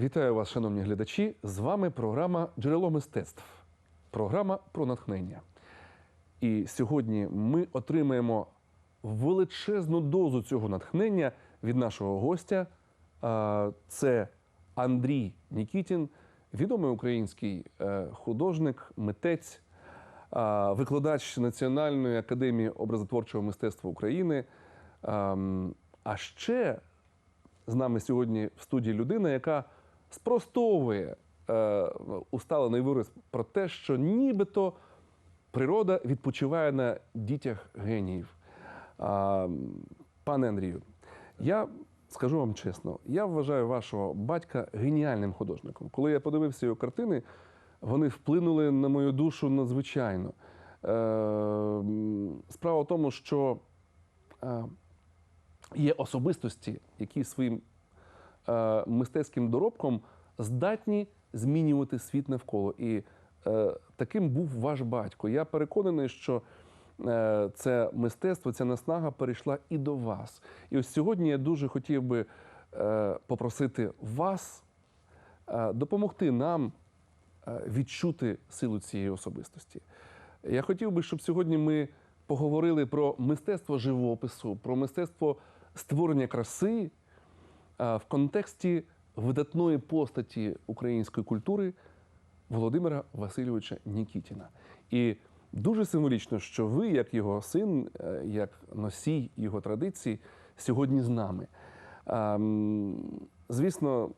Вітаю вас, шановні глядачі. З вами програма Джерело мистецтв. Програма про натхнення. І сьогодні ми отримаємо величезну дозу цього натхнення від нашого гостя. Це Андрій Нікітін, відомий український е, художник, митець, викладач Національної академії образотворчого мистецтва України. А ще з нами сьогодні в студії людина, яка спростовує е, усталений вираз про те, що нібито природа відпочиває на дітях геніїв. А, пане Андрію, я скажу вам чесно, я вважаю вашого батька геніальним художником. Коли я подивився його картини, вони вплинули на мою душу надзвичайно. Е, справа в тому, що е, є особистості, які своїм мистецьким доробком здатні змінювати світ навколо. І е, таким був ваш батько. Я переконаний, що е, це мистецтво, ця наснага перейшла і до вас. І ось сьогодні я дуже хотів би е, попросити вас е, допомогти нам е, відчути силу цієї особистості. Я хотів би, щоб сьогодні ми поговорили про мистецтво живопису, про мистецтво створення краси е, в контексті видатної постаті української культури Володимира Васильовича Нікітіна. І дуже символічно, що ви, як його син, е, як носій його традицій, сьогодні з нами. Ем, Звісно,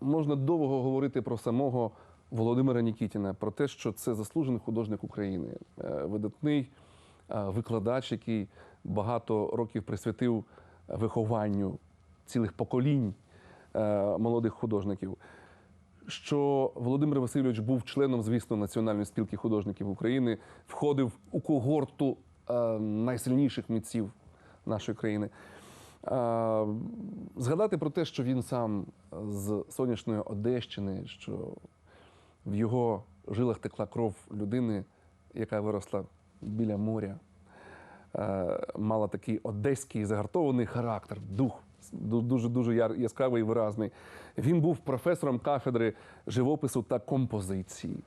можна довго говорити про самого Володимира Нікітіна, про те, що це заслужений художник України, е, видатний е, викладач, який багато років присвятив вихованню цілих поколінь е, молодих художників. Що Володимир Васильович був членом, звісно, Національної спілки художників України, входив у когорту е, найсильніших митців нашої країни. Е, згадати про те, що він сам з сонячної Одещини, що в його жилах текла кров людини, яка виросла біля моря, мала такий одеський загартований характер, дух ду- дуже дуже яскравий і виразний. Він був професором кафедри живопису та композиції.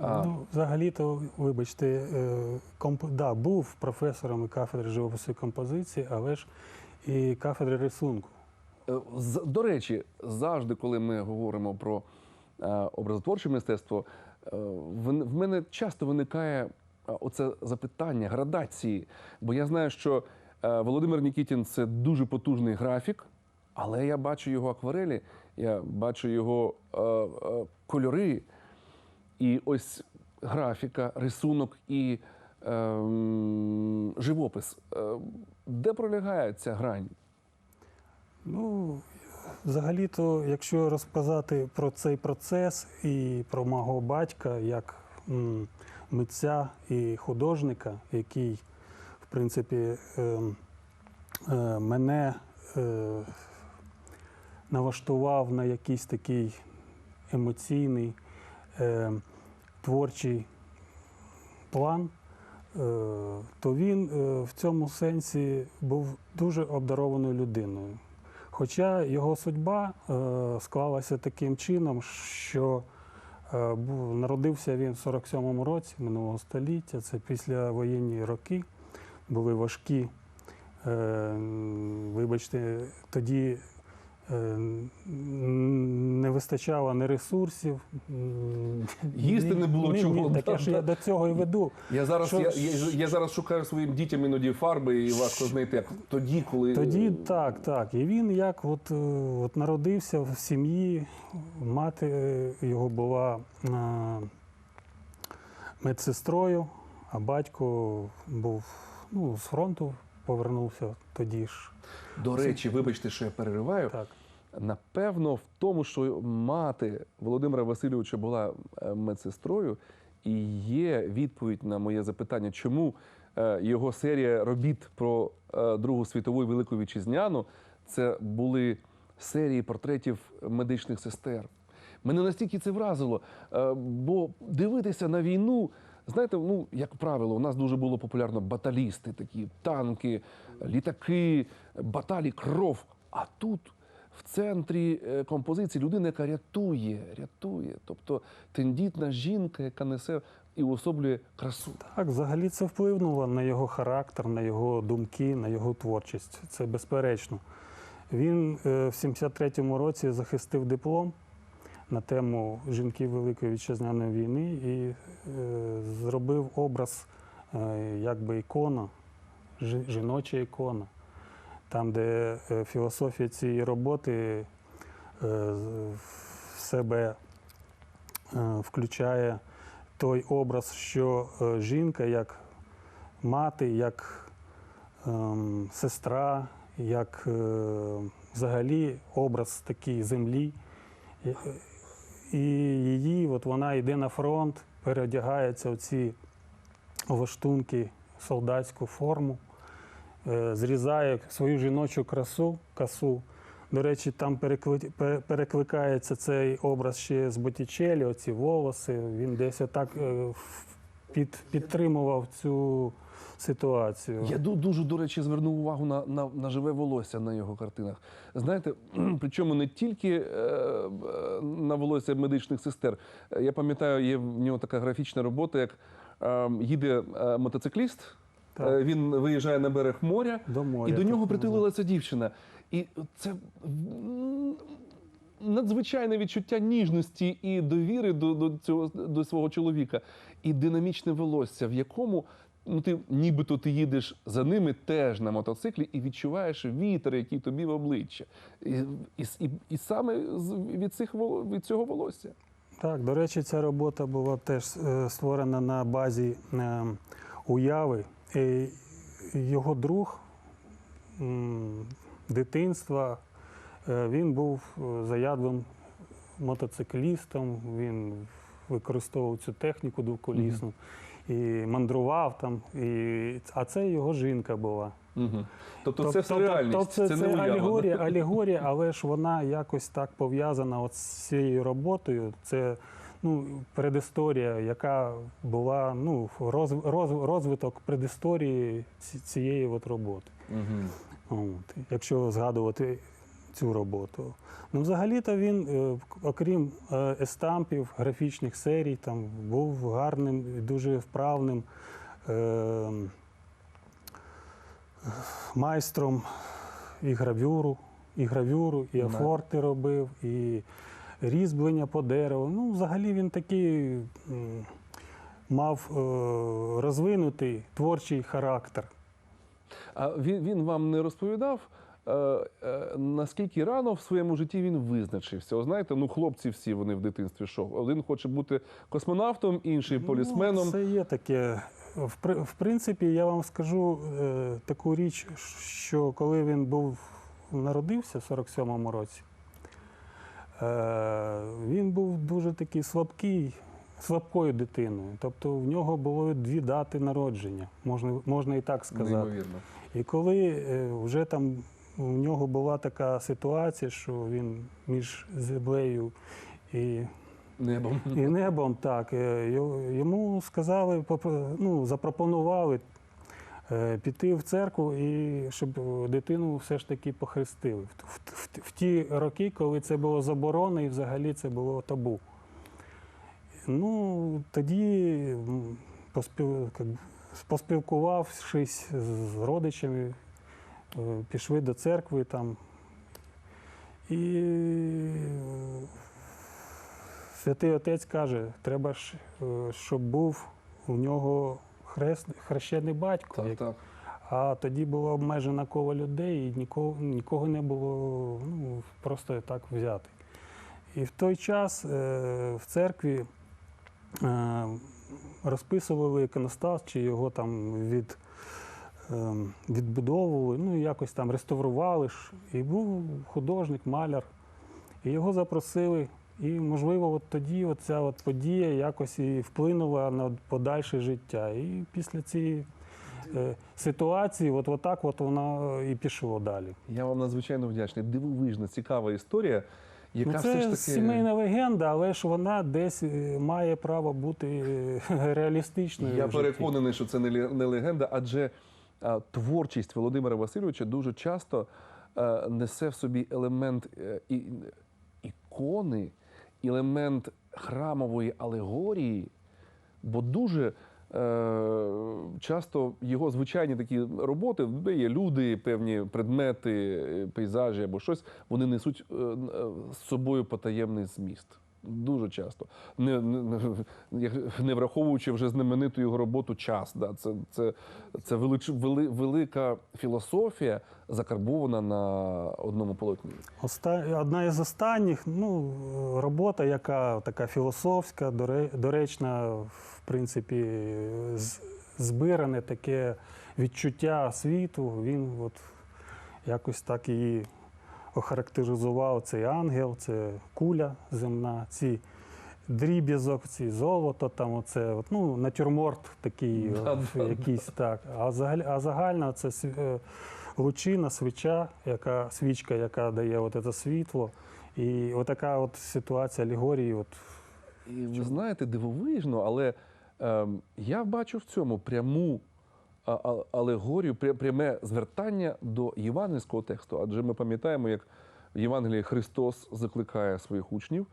Ну, взагалі-то, вибачте, е, комп... да, був професором кафедри живопису і композиції, але ж і кафедри рисунку. Е, До речі, завжди, коли ми говоримо про е, образотворче мистецтво, в мене часто виникає оце запитання градації. Бо я знаю, що Володимир Нікітін це дуже потужний графік, але я бачу його акварелі, я бачу його е, е, кольори. І ось графіка, рисунок і е, м, живопис. Е, де пролягає ця грань? Ну, взагалі-то, якщо розказати про цей процес і про мого батька як митця і художника, який, принципі, е, е, мене е, налаштував на якийсь такий емоційний, е, творчий план, то він в цьому сенсі був дуже обдарованою людиною. Хоча його судьба склалася таким чином, що народився він в 47-му році минулого століття, це післявоєнні роки, були важкі. Е, Вибачте, тоді е, не вистачало ні ресурсів. Їсти не було ні- чого, ні, Так я ж я до цього і веду. Я зараз, Що- я, я, я зараз шукаю своїм дітям іноді фарби, і важко знайти як тоді, коли Тоді так, так. І він як от, е, от народився в сім'ї, мати його була медсестрою, а батько був ну, з фронту, повернувся тоді ж. до речі, вибачте, що я перериваю. Так. Напевно, в тому, що мати Володимира Васильовича була е, медсестрою, і є відповідь на моє запитання, чому е, його серія робіт про е, Другу світову і Велику Вітчизняну це були серії портретів медичних сестер. Мене настільки це вразило, бо дивитися на війну. Знаєте, ну як правило, у нас дуже було популярно баталісти, такі танки, літаки, баталі, кров. А тут в центрі е, композиції людина, яка рятує, рятує. Тобто тендітна жінка, яка несе і уособлює красу. Так, взагалі це вплинуло на його характер, на його думки, на його творчість. Це безперечно. Він е, в 73-му році захистив диплом на тему жінки Великої вітчизняної війни і е, зробив образ е, якби ікона, жіноча ікона, там, де е, філософія цієї роботи в себе включає той образ, що жінка як мати, як ем, сестра, як взагалі образ такий землі. І, її, от вона йде на фронт, переодягається в ці лаштунки, солдатську форму, е, зрізає свою жіночу красу, касу. До речі, там перекли- перекликається цей образ ще з Боттічелі, оці волоси. Він десь отак е, під, підтримував цю ситуацію. Я ду- дуже, до речі, звернув увагу на, на, на живе волосся на його картинах. Знаєте, причому не тільки е, е, на волосся медичних сестер. Е, Я пам'ятаю, є в нього така графічна робота, як е, їде е, мотоцикліст, Так. е, він виїжджає на берег моря, До моря, і до нього притулилася дівчина. І це м, надзвичайне відчуття ніжності і довіри до, до, цього, до свого чоловіка, і динамічне волосся, в якому ну, ти нібито ти їдеш за ними теж на мотоциклі і відчуваєш вітер, який тобі в обличчя. І, і, і, і саме від, цих, від цього волосся. Так, до речі, ця робота була теж е, створена на базі е, уяви. Його друг дитинства, він був е, заядлим мотоциклістом, він використовував цю техніку двоколісну і мандрував там. І, а це його жінка була. Угу. Тобто, це все реальність, Тобто це, це, не уява. алегорія, алегорія, але ж вона якось так пов'язана от з цією роботою. Це ну, предісторія, яка була ну, роз, роз, розвиток предісторії цієї от роботи. Мгм. От, якщо згадувати цю роботу. Ну, взагалі-то він, е, окрім е, естампів, графічних серій, там був гарним і дуже вправним е, майстром і гравюру, і гравюру, і афорти робив, і різьблення по дереву. Ну, взагалі він такий мав е, розвинутий творчий характер. А він, він вам не розповідав, е, е, наскільки рано в своєму житті він визначився? О, знаєте, ну хлопці всі вони в дитинстві що? Один хоче бути космонавтом, інший полісменом. Ну, це є таке. В, в принципі, я вам скажу е, таку річ, що коли він був народився в 47-му році, е, він був дуже такий слабкий, слабкою дитиною. Тобто в нього було дві дати народження, можна, можна і так сказати. Неймовірно. І коли е, вже там у нього була така ситуація, що він між землею і Небом. і небом, так. е, Йому сказали, ну, запропонували е, піти в церкву і щоб дитину все ж таки похрестили. В, в, в, в ті роки, коли це було заборонено і взагалі це було табу. Ну, тоді, поспілкувавшись з родичами, пішли до церкви там. І е, Святий Отець каже, треба ж, е, щоб був у нього хрест, хрещений батько. Так, так. А тоді було обмежена коло людей, і нікого, нікого не було ну, просто так взяти. І в той час е, в церкві е, розписували іконостас, чи його там від, відбудовували, ну якось там реставрували. ж. І був художник, маляр. І його запросили. І, можливо, от тоді оця от подія якось і вплинула на подальше життя. І після цієї е, ситуації, от, от так от воно і пішло далі. Я вам надзвичайно вдячний. Дивовижна, цікава історія, яка ну, все ж таки. сімейна легенда, але ж вона десь е, має право бути е, реалістичною. Я переконаний, що це не легенда, адже творчість Володимира Васильовича дуже часто е, несе в собі елемент е, ікони, елемент храмової алегорії, бо дуже е, часто його звичайні такі роботи, де є люди, певні предмети, пейзажі або щось, вони несуть з собою потаємний зміст. Дуже часто, не, не, не- враховуючи вже знамениту його роботу час. Да, це це, це велич, вели, велика філософія, закарбована на одному полотні. Оста... Одна із останніх ну, робота, яка така філософська, доре- доречна, в принципі, збиране таке відчуття світу. Він от якось так її охарактеризував. Цей ангел, це куля земна, ці дріб'язок, ці золото, там оце, от, ну, натюрморт такий, Да, от, да, якийсь так. А, загаль... а загально це е, лучина, свіча, яка, свічка, яка дає от це світло. І отака от ситуація алегорії. От, І ви знаєте, дивовижно, але ем, я бачу в цьому пряму алегорію, пряме звертання до євангельського тексту. Адже ми пам'ятаємо, як в Євангелії Христос закликає своїх учнів.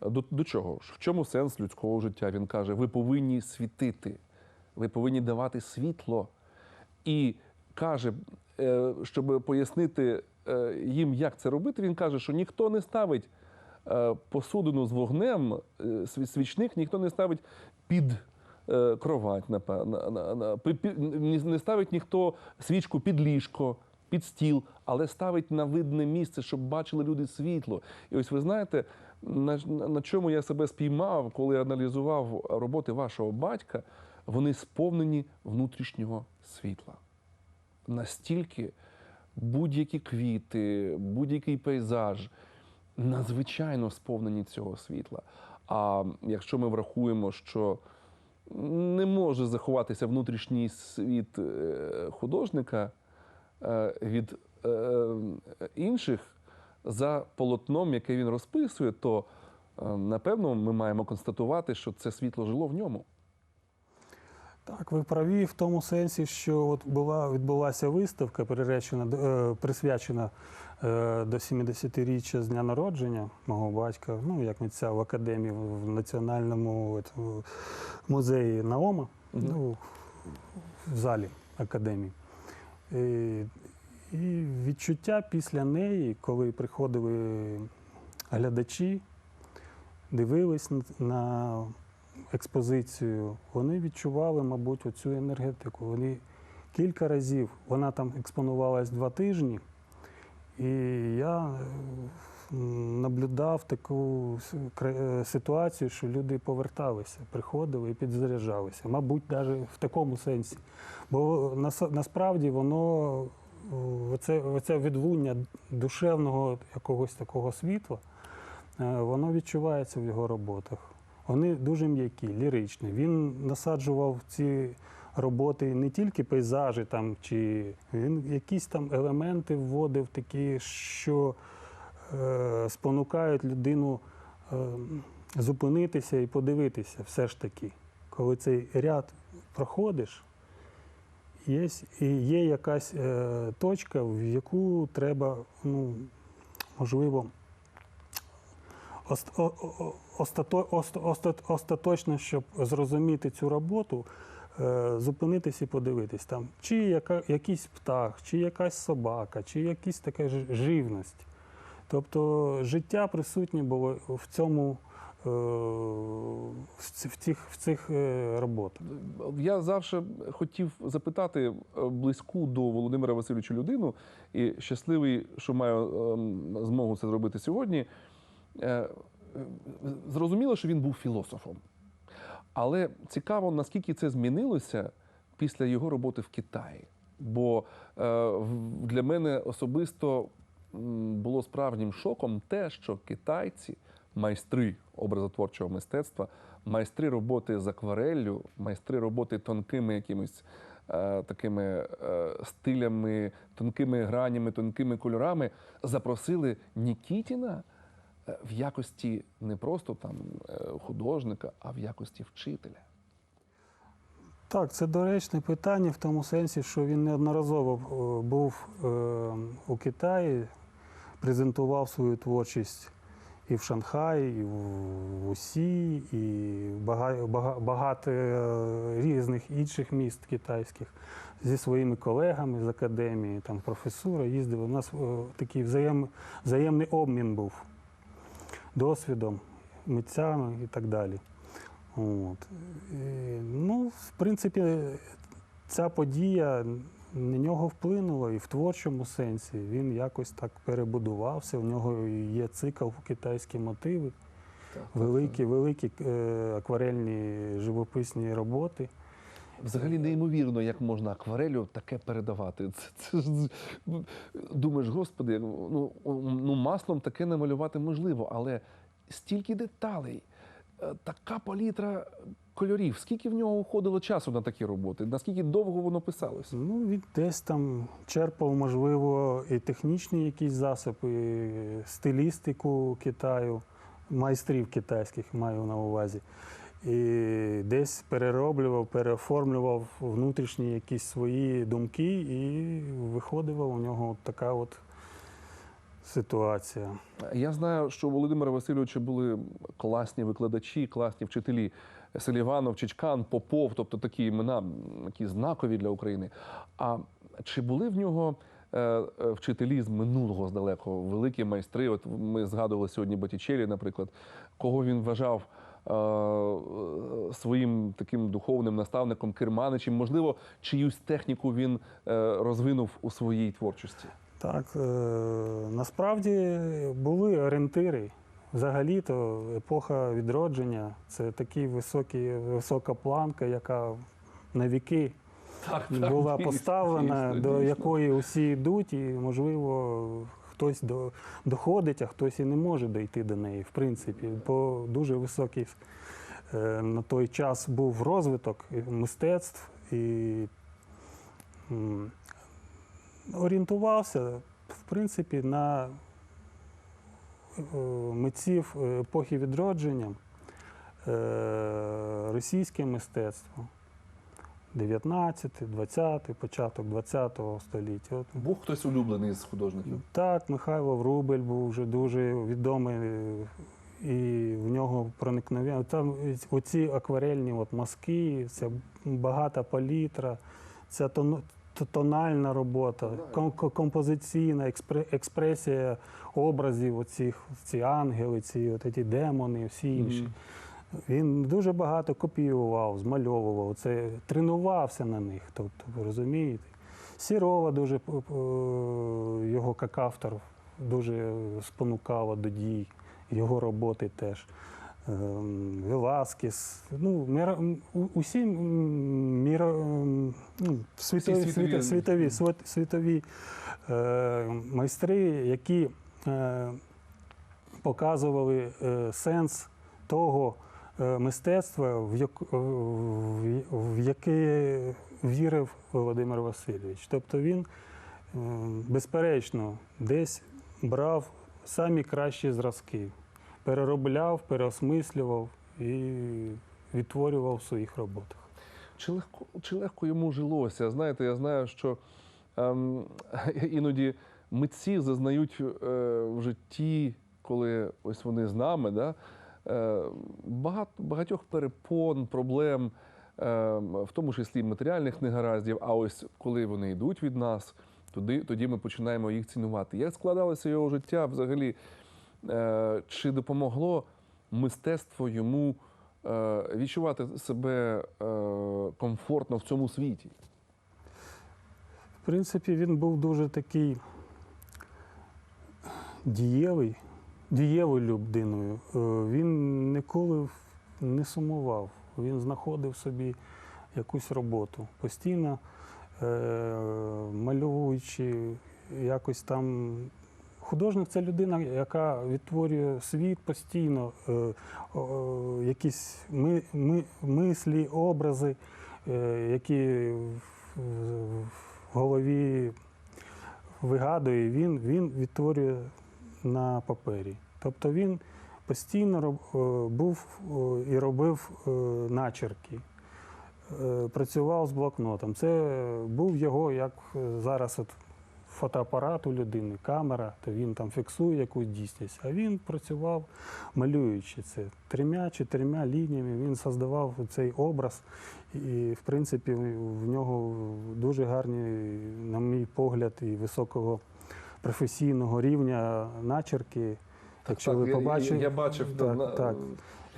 До, до чого? В чому сенс людського життя? Він каже: ви повинні світити, ви повинні давати світло. І каже, е, щоб пояснити е, їм, як це робити, він каже, що ніхто не ставить е, посудину з вогнем, свічник ніхто не ставить під кровать, напе- на, на, на, пи- пі- ні- не ставить ніхто свічку під ліжко, під стіл, але ставить на видне місце, щоб бачили люди світло. І ось ви знаєте, на, на на чому я себе спіймав, коли аналізував роботи вашого батька, вони сповнені внутрішнього світла настільки будь-які квіти, будь-який пейзаж надзвичайно сповнені цього світла. А якщо ми врахуємо, що не може заховатися внутрішній світ е, художника е, від е, інших за полотном, яке він розписує, то напевно ми маємо констатувати, що це світло жило в ньому. Так, ви праві в тому сенсі, що от була відбулася виставка, приречена е, присвячена е, до 70-річчя з дня народження мого батька, ну як митця в академії в Національному от, музеї Наома, Мгм. ну, в залі академії. І, і відчуття після неї, коли приходили глядачі, дивились на експозицію, вони відчували, мабуть, оцю енергетику. Вони кілька разів, вона там експонувалась два тижні, і я е, наблюдав таку е, ситуацію, що люди поверталися, приходили і підзаряджалися. Мабуть, навіть в такому сенсі. Бо насправді воно, оце, оце відлуння душевного якогось такого світла, е, воно відчувається в його роботах. Вони дуже м'які, ліричні. Він насаджував ці роботи не тільки пейзажі, там, чи він якісь там елементи вводив такі, що е, спонукають людину е, зупинитися і подивитися все ж таки. Коли цей ряд проходиш, є, і є якась е, точка, в яку треба, ну, можливо, остаточно, щоб зрозуміти цю роботу, е, зупинитись і подивитись там, чи яка, якийсь птах, чи якась собака, чи якась така живність. Тобто життя присутнє було в цьому. е, В цих, в цих е, роботах. Я завжди хотів запитати близьку до Володимира Васильовича людину, і щасливий, що маю ем, змогу це зробити сьогодні. Е, е, Зрозуміло, що він був філософом. Але цікаво, наскільки це змінилося після його роботи в Китаї. Бо е, для мене особисто було справжнім шоком те, що китайці, майстри образотворчого мистецтва, майстри роботи з аквареллю, майстри роботи тонкими якимись такими стилями, тонкими гранями, тонкими кольорами, запросили Нікітіна в якості не просто там е, художника, а в якості вчителя. Так, це доречне питання в тому сенсі, що він неодноразово е, був е, у Китаї, презентував свою творчість і в Шанхаї, і в Усі, і бага- бага- багато е, різних інших міст китайських зі своїми колегами з академії, там професура їздили. У нас е, такий взаєм, взаємний обмін був досвідом, митцями і так далі. От. І, ну, в принципі, ця подія на нього вплинула і в творчому сенсі. Він якось так перебудувався. У нього є цикл китайські мотиви, великі, великі е, акварельні живописні роботи. Взагалі неймовірно, як можна акварелю таке передавати. Це, це ж ну, думаєш, господи, ну, ну маслом таке намалювати можливо, але стільки деталей, е, така палітра кольорів. Скільки в нього уходило часу на такі роботи? Наскільки довго воно писалося? Ну, він десь там черпав, можливо, і технічні якісь засоби, і стилістику Китаю, майстрів китайських маю на увазі. І десь перероблював, переоформлював внутрішні якісь свої думки, і виходила у нього така от ситуація. Я знаю, що у Володимира Васильовича були класні викладачі, класні вчителі. Селіванов, Чичкан, Попов, тобто такі імена, які знакові для України. А чи були в нього е, е, вчителі з минулого здалеку, великі майстри? От ми згадували сьогодні Боттічелі, наприклад, кого він вважав своїм таким духовним наставником, керманичем, можливо, чиюсь техніку він е, розвинув у своїй творчості. Так, е, насправді були орієнтири. Взагалі-то епоха відродження це високий, висока планка, яка на віки Так, була поставлена, до якої усі йдуть, і, можливо, хтось до, доходить, а хтось і не може дійти до неї. В принципі, бо дуже високий е, на той час був розвиток мистецтв і орієнтувався, в принципі, на е, митців епохи відродження, е, російське мистецтво. 19, 20, початок 20 століття. От, Був хтось улюблений з художників. так, Михайло Врубель був вже дуже відомий, е, і в нього проникновення. Там оці акварельні от мазки, ця багата палітра, ця тон- тональна робота, композиційна експресія образів, оцих, ці ангели, ці от ці демони, всі інші. Мгм. Він дуже багато копіював, змальовував, це тренувався на них. Тобто, ви розумієте? Сірова дуже п- його як автор дуже спонукала до дій, його роботи теж. Ем, Веласкес, ну, міра, усі міра, ну, світові, світові. світові, світові, світові е, майстри, які е, показували е, сенс того е, мистецтва, в, як, в, в яке вірив Володимир Васильович. Тобто він, е, безперечно, десь брав самі кращі зразки, переробляв, переосмислював і відтворював в своїх роботах. Чи легко, чи легко йому жилося? Знаєте, я знаю, що ем, іноді митці зазнають е, в житті, коли ось вони з нами, да, е, багато, багатьох перепон, проблем, е, в тому числі матеріальних негараздів. А ось коли вони йдуть від нас, тоді, тоді ми починаємо їх цінувати. Як складалося його життя взагалі? Е, чи допомогло мистецтво йому е, відчувати себе е, комфортно в цьому світі? В принципі, він був дуже такий дієвий, дієвою людиною. Е, Він ніколи не сумував. Він знаходив собі якусь роботу. Постійно е, малюючи, якось там. Художник це людина, яка відтворює світ постійно, е, якісь ми, ми, мислі, образи, які в голові вигадує, він, він відтворює на папері. Тобто він постійно е, був е, і робив е, начерки. працював з блокнотом. Це був його, як зараз от фотоапарат у людини, камера, то він там фіксує якусь дійсність. А він працював малюючи це трьома чотирма лініями. Він создавав цей образ. І, в принципі, в нього дуже гарні, на мій погляд, і високого професійного рівня начерки. Так, Якщо ви я- побачите, я, я бачив так, на- так.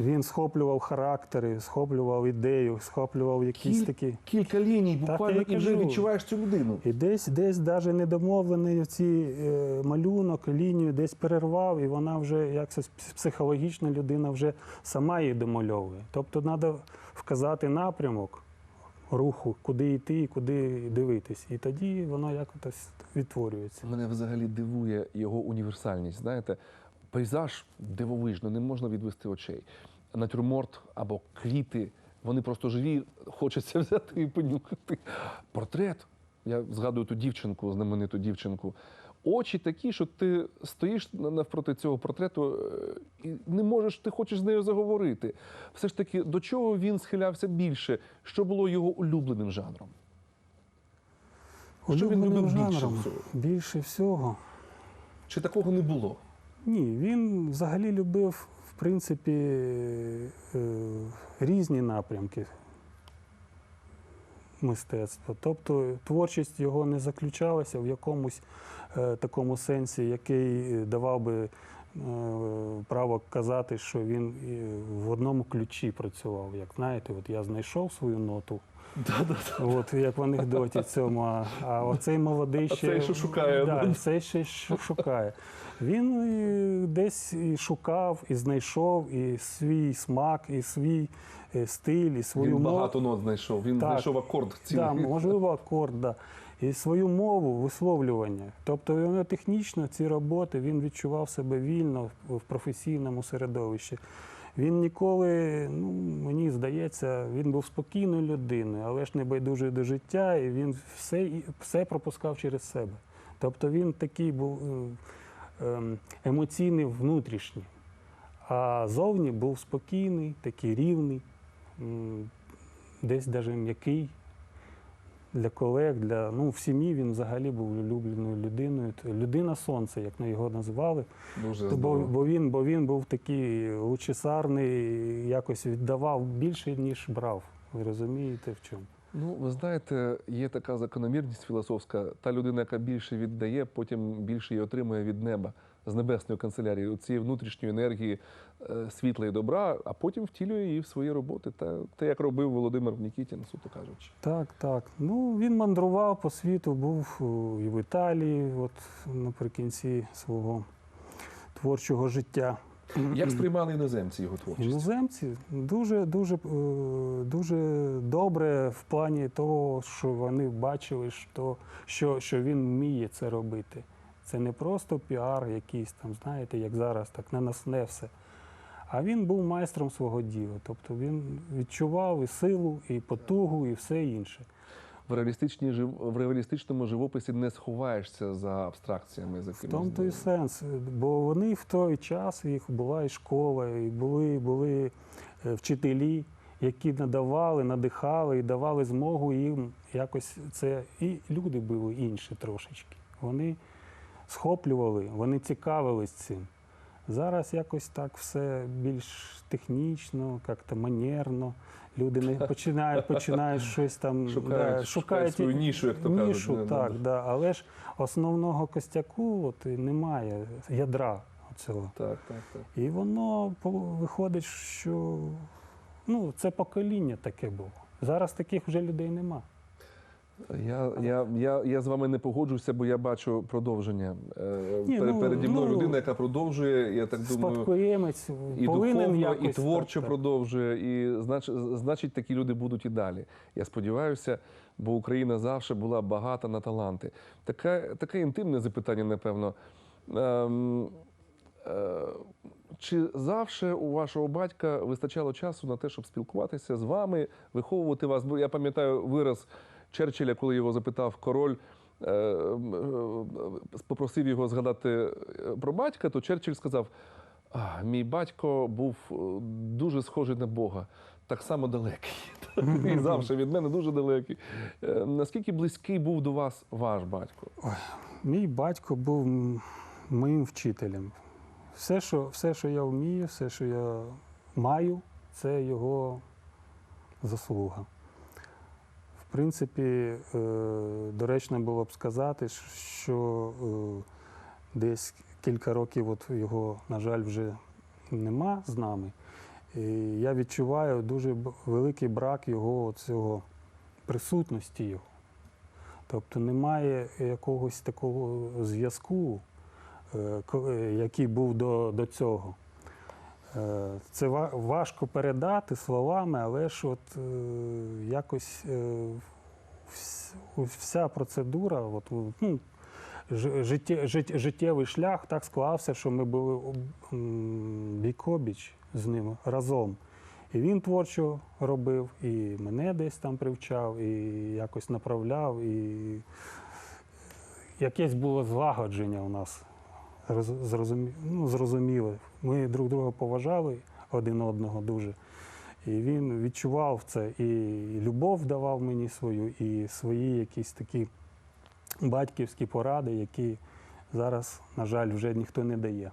Він схоплював характери, схоплював ідею, схоплював якісь Кіль- такі. кілька ліній, буквально і вже відчуваєш цю людину. І десь, десь навіть недомовлений ці е, малюнок, лінію десь перервав, і вона вже як це психологічна людина вже сама її домальовує. Тобто треба вказати напрямок руху, куди йти і куди дивитись. І тоді воно якось відтворюється. Мене взагалі дивує його універсальність. Знаєте, пейзаж дивовижно, не можна відвести очей. Натюрморт або квіти, вони просто живі, хочеться взяти і понюхати. Портрет. Я згадую ту дівчинку, знамениту дівчинку. Очі такі, що ти стоїш навпроти цього портрету е, і не можеш, ти хочеш з нею заговорити. Все ж таки, до чого він схилявся більше? Що було його улюбленим жанром? Що він Улюбленим любив більше жанром всього? більше всього. Чи такого не було? Ні, він взагалі любив, в принципі, е, різні напрямки мистецтва. Тобто творчість його не заключалася в якомусь е, такому сенсі, який давав би е, право казати, що він е, в одному ключі працював. Як знаєте, от я знайшов свою ноту. От як в анекдоті цьому. А, а оцей молодий А ще цей, що шукає, Да, да. цей ще шукає. Він і десь і шукав, і знайшов і свій смак, і свій е, стиль, і свою Він мову. багато нот знайшов. Він Так. знайшов акорд цілий. Да, можливо, акорд, да. І свою мову, висловлювання. Тобто технічно ці роботи він відчував себе вільно в професійному середовищі. Він ніколи, ну мені здається, він був спокійною людиною, але ж не байдужий до життя, і він все, все пропускав через себе. Тобто він такий був е, ем, емоційний внутрішній, а зовні був спокійний, такий рівний, десь навіть м'який для колег, для ну в сім'ї він взагалі був улюбленою людиною. Людина сонце, як ми його називали. Дуже Бо, бо він, бо він був такий лучесарний, якось віддавав більше ніж брав. Ви розумієте в чому? Ну, ви знаєте, є така закономірність філософська. Та людина, яка більше віддає, потім більше її отримує від неба, з небесної канцелярії, цієї внутрішньої енергії е, світла і добра, а потім втілює її в свої роботи. Та те, як робив Володимир Нікітін, суто кажучи. Так, так. Ну він мандрував по світу, був і в Італії, от наприкінці свого творчого життя. Як сприймали іноземці його творчість? Іноземці дуже, дуже, е, дуже добре в плані того, що вони бачили, що, що, що він вміє це робити. Це не просто піар якийсь там, знаєте, як зараз, так наносне все. А він був майстром свого діла. Тобто він відчував і силу, і потугу, і все інше. В, реалістичній, в реалістичному живописі не сховаєшся за абстракціями, за В тому то і сенс. Бо вони в той час їх була і школа, і були, були е, вчителі, які надавали, надихали і давали змогу їм якось це. І люди були інші трошечки. Вони схоплювали, вони цікавились цим. Зараз якось так все більш технічно, як-то манерно. Люди не починають, починають щось там Шукають- шукають свою нішу, як то кажуть. нішу, Да, да, так, да. да. Але ж основного костяку от, немає ядра цього. Так, так, так. І воно виходить, що ну, це покоління таке було. Зараз таких вже людей нема. Я, я, я, я з вами не погоджуюся, бо я бачу продовження. Е, Ні, перед- ну, Переді мною ну, людина, яка продовжує, я так думаю, Спадкоємець і духовно, якось і творчо так, продовжує. І значить, значить, такі люди будуть і далі. Я сподіваюся, бо Україна завжди була багата на таланти. Таке, таке інтимне запитання, напевно. Ем, е, чи завжди у вашого батька вистачало часу на те, щоб спілкуватися з вами, виховувати вас? Бо я пам'ятаю вираз Черчилля, коли його запитав король, е, е, попросив його згадати е, про батька, то Черчилль сказав: мій батько був дуже схожий на Бога, так само далекий. Він завжди від мене дуже далекий. Наскільки близький був до вас ваш батько? Мій батько був моїм вчителем. Все що, все, що я вмію, все, що я маю, це його заслуга. В принципі, е, доречно було б сказати, що е, десь кілька років от його, на жаль, вже нема з нами. І я відчуваю дуже великий брак його цього присутності його. Тобто немає якогось такого зв'язку, е, який був до, до цього. Е, Це важко передати словами, але ж от е, якось е, вся процедура, от, ну, життєвий шлях так склався, що ми були об- м, бік обіч з ним разом. І він творчо робив, і мене десь там привчав, і якось направляв, і якесь було злагодження у нас ну, зрозуміле. Ми друг друга поважали один одного дуже. І він відчував це, і любов давав мені свою, і свої якісь такі батьківські поради, які зараз, на жаль, вже ніхто не дає.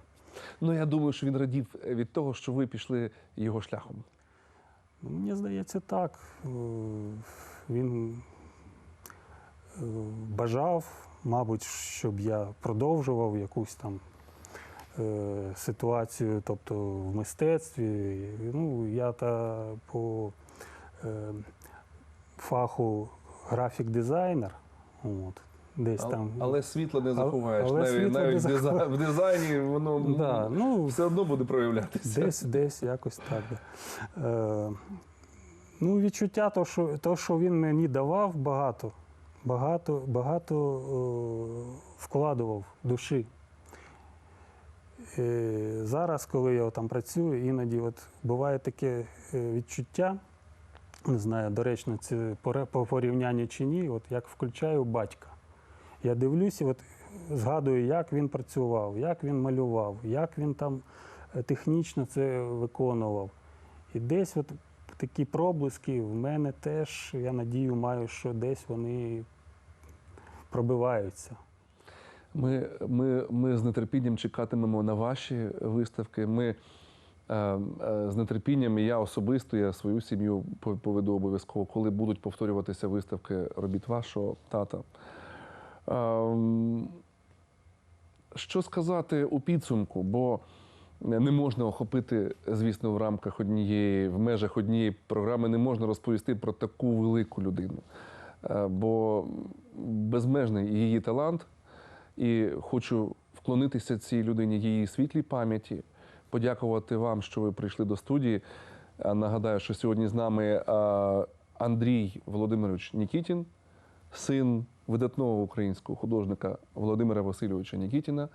Ну, я думаю, що він радів від того, що ви пішли його шляхом. Ну, Мені здається, так. Е, Він е, бажав, мабуть, щоб я продовжував якусь там е, ситуацію, тобто в мистецтві. Ну, я та по е, фаху графік-дизайнер. От, десь Але, там. але світло не заховаєш. але навіть світло навіть в дизай- в дизайні воно да, ну, все одно буде проявлятися. Десь, десь якось так. Е, ну, відчуття, то що, то, що він мені давав, багато, багато, багато е, вкладував душі. Е, зараз, коли я там працюю, іноді от буває таке е, відчуття, не знаю, доречно, це по порівнянню чи ні, от як включаю батька. Я дивлюся, от згадую, як він працював, як він малював, як він там е, технічно це виконував. І десь от такі проблиски в мене теж, я надію, маю, що десь вони пробиваються. Ми, ми, ми з нетерпінням чекатимемо на ваші виставки. Ми е, е, з нетерпінням, і я особисто, я свою сім'ю поведу обов'язково, коли будуть повторюватися виставки робіт вашого тата. Ем, що сказати у підсумку? Бо не можна охопити, звісно, в рамках однієї, в межах однієї програми не можна розповісти про таку велику людину. Е, Бо безмежний її талант, і хочу вклонитися цій людині, її світлій пам'яті, подякувати вам, що ви прийшли до студії. Нагадаю, що сьогодні з нами Андрій Володимирович Нікітін, син видатного українського художника Володимира Васильовича Нікітіна.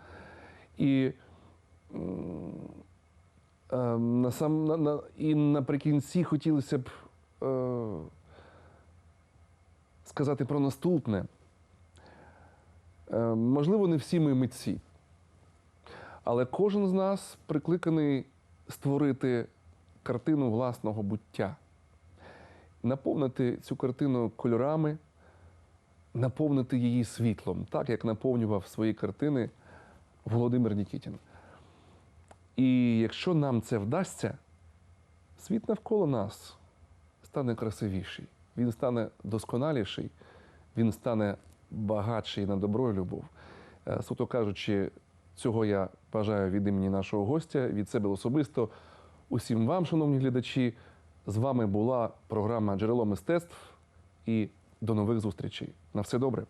І, на сам, на, на, і наприкінці хотілося б е, сказати про наступне. Е, Можливо, не всі ми митці, але кожен з нас прикликаний створити картину власного буття, наповнити цю картину кольорами, наповнити її світлом, так як наповнював свої картини Володимир Нікітін. І якщо нам це вдасться, світ навколо нас стане красивіший, він стане досконаліший, він стане багатший на добро і любов. Е, Суто кажучи, цього я бажаю від імені нашого гостя, від себе особисто. Усім вам, шановні глядачі, з вами була програма Джерело мистецтв і до нових зустрічей. На все добре.